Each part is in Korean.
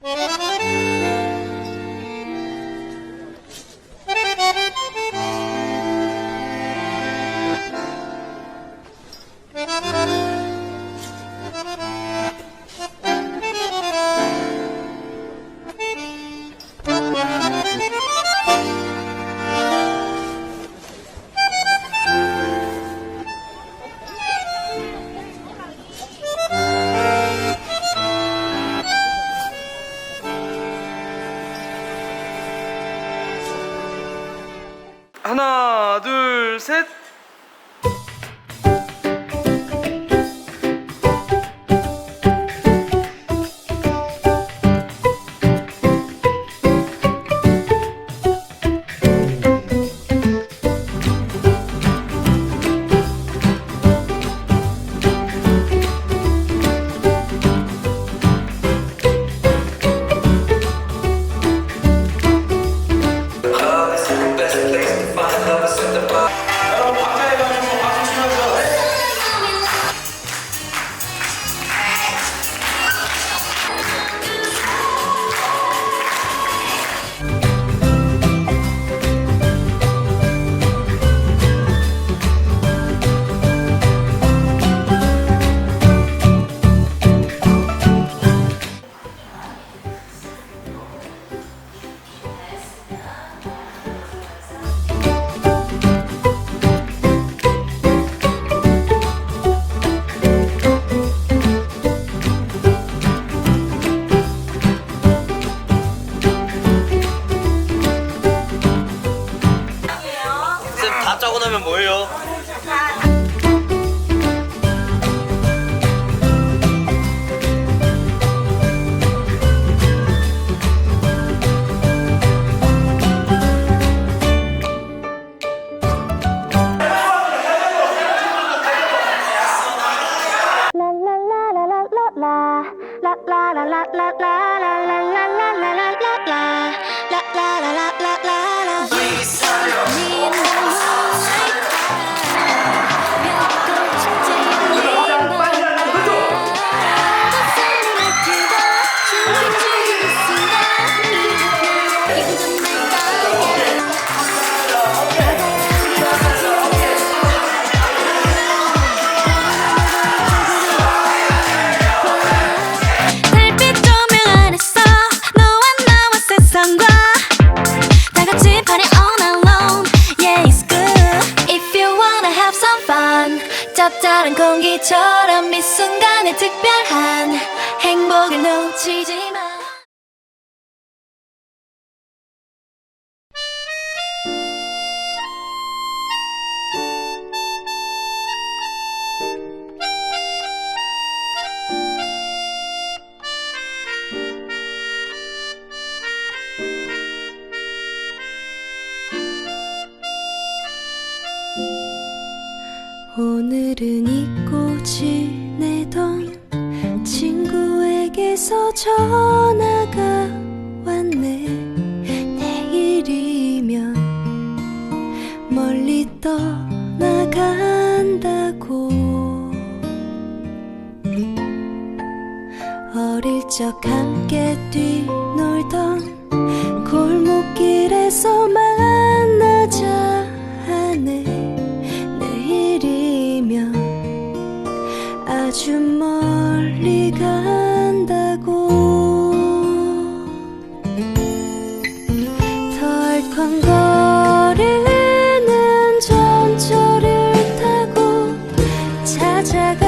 Bye. 짜고 나면 뭐예요? 공기처럼 이 순간에 특별한 행복을 놓치지 마 전화가 왔네. 내일이면 멀리 떠나간다고. 어릴 적 함께 뛰놀던 골목길에서 만나자 하네. 내일이면 아주 멀리 간 찾아가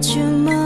寂寞。